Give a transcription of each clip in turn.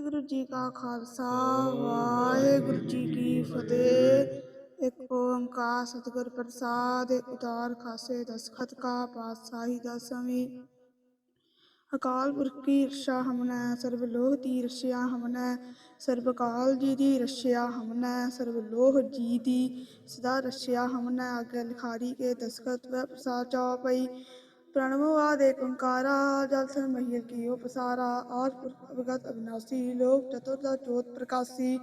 ਵਾਹਿਗੁਰੂ ਜੀ ਕਾ ਖਾਲਸਾ ਵਾਹਿਗੁਰੂ ਜੀ ਕੀ ਫਤਿਹ। ਇੱਕ ਓੰਕਾਰ ਸਤਿਗੁਰ ਪ੍ਰਸਾਦ ਉਤਾਰ ਖਾਸੇ ਦਸਖਤ ਕਾ ਪਾਤਸ਼ਾਹੀ ਦਸਵੀਂ ਅਕਾਲ ਪੁਰਖ ਕੀ ਰਛਾ ਹਮਨੈ ਸਰਬ ਲੋਹ ਦੀ ਰਛਿਆ ਹਮਨੈ ਸਰਬ ਕਾਲ ਜੀ ਦੀ ਰਛਿਆ ਹਮਨੈ ਸਰਬ ਲੋਹ ਜੀ ਦੀ ਸਦਾ ਰਛਿਆ ਹਮਨੈ। ਅਗੇ ਲਿਖਾਰੀ ਕੇ ਦਸਖਤ ਵੈ ਪ੍ਰਸਾਦ ਪ੍ਰਣਵ ਆਦੇ ਓੰਕਾਰਾ ਜਲ ਥਲ ਮਹੀਲ ਕੀਓ ਪਸਾਰਾ। ਆਦ ਪੁਰਖ ਅਵਗਤ ਅਵਿਨਾਸੀ ਲੋਕ ਚਤੁਰਦਾ ਜੋਤ ਪ੍ਰਕਾਸੀ।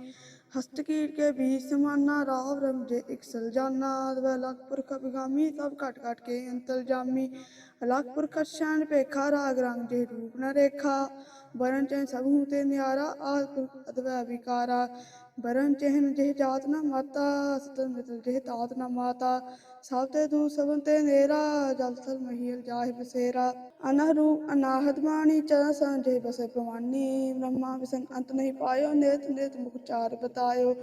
ਹਸਤ ਕੀਟ ਕੇ ਬੀਜ ਸਮਾਨਾ, ਰਾਵ ਰਮ ਜੇ ਇਕ ਸਲ ਜਾਨਾ। ਦਵੈ ਲਖ ਪੁਰਖ ਅਭਿਗਾਮੀ, ਸਭ ਘਟ ਘਟ ਕੇ ਅੰਤਲ ਜਾਮੀ। ਲਖ ਪੁਰਖ ਸ਼ਾਨ ਪੇਖਾ ਰਾਗ ਰੰਗ ਜੇ ਰੂਪ ਨ ਰੇਖਾ। ਬਰਨ ਚੈ ਸਭੂ ਤੇ ਨਿਆਰਾ, ਆਦ ਪੁਰਖ ਅਦਵੈ ਵਿਕਾਰਾ। ਬਰਨ ਚਹਿਨ ਜਿਹ ਜਾਤ ਨਾ ਮਾਤਾ ਸਤਨ ਮਿਤਲ ਜਿਹ ਤਾਤ ਨਾ ਮਾਤਾ। ਸਭ ਤੇ ਦੂ ਸਭਨ ਤੇ ਨੇਰਾ ਜਲ ਥਲ ਮਹੀਲ ਜਾਹਿ ਬਸੇਰਾ। ਅਨਹ ਰੂਪ ਅਨਾਹਦ ਬਾਣੀ, ਚਰਨ ਸੰਜੇ ਬਸੇ ਭਵਾਨੀ। ਬ੍ਰਹਮਾ ਵਿਸ਼ਨ ਅੰਤ ਨਹੀਂ ਪਾਇਓ, ਨੇਤ ਨੇਤ ਮੁਖ ਚਾਰ ਬਤਾਇਓ।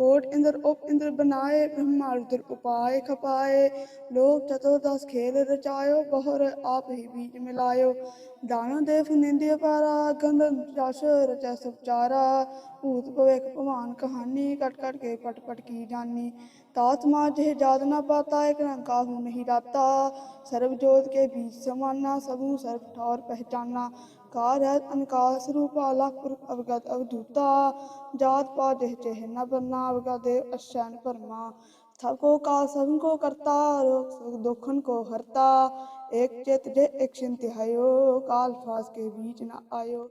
ਕੋਟ ਇੰਦਰ ਉਪ ਇੰਦਰ ਬਨਾਏ ਬ੍ਰਹਮਾ ਰੁਦਰ ਉਪਾਏ, ਖਪਾਏ। ਲੋਕ ਚਤੁਰਦਸ ਖੇਲ ਰਚਾਇਓ, ਬਹੁਰ ਆਪ ਹੀ ਬੀਜ ਮਿਲਾਇਓ। ਦਾਣਾ ਦੇਵ ਨਿੰਦਿਆ ਪਾਰਾ ਗੰਧਨ ਜਸ ਰਚੈ ਸੁਚਾਰਾ ਭੂਤ ਭਵਿਖ ਭਵਾਨ ਕਹਾਨੀ ਕਟ ਕਟ ਕੇ ਪਟ ਪਟ ਕੀ ਜਾਨੀ। ਤਾਤ ਮਾ ਜਿਹ ਜਾਤ ਨਾ ਪਾਤਾ, ਇਕ ਰੰਗ ਕਾਹੂ ਨਹੀਂ ਰਾਤਾ ਸਰਬ ਜੋਤ ਕੇ ਬੀਜ ਸਮਾਨਾ, ਸਭੂ ਸਰਬ ਠੌਰ ਪਹਿਚਾਨਾ। ਕਾਰ ਹੈ ਅਨਕਾਰ ਸਰੂਪ ਆਲਾ ਪੁਰਖ ਅਵਗਤ ਅਵਦੂਤਾ ਜਾਤ ਪਾ ਦੇਹ ਚੇਹ ਨ ਬਰਨਾ, ਅਵਗਤ ਦੇ ਅਸ਼ੈਨ ਪਰਮਾ ਸਭ ਕੋ ਕਾ, ਸਭ ਕੋ ਕਰਤਾ, ਰੋਗ ਸੁਖ ਦੁਖਨ ਕੋ ਹਰਤਾ। ਏਕ ਚਿਤ ਜੇ ਇੱਕ ਸਿੰਤਿਹਾਇਓ ਕਾਲ ਫਾਸ ਕੇ ਬੀਚ ਨਾ ਆਇਓ।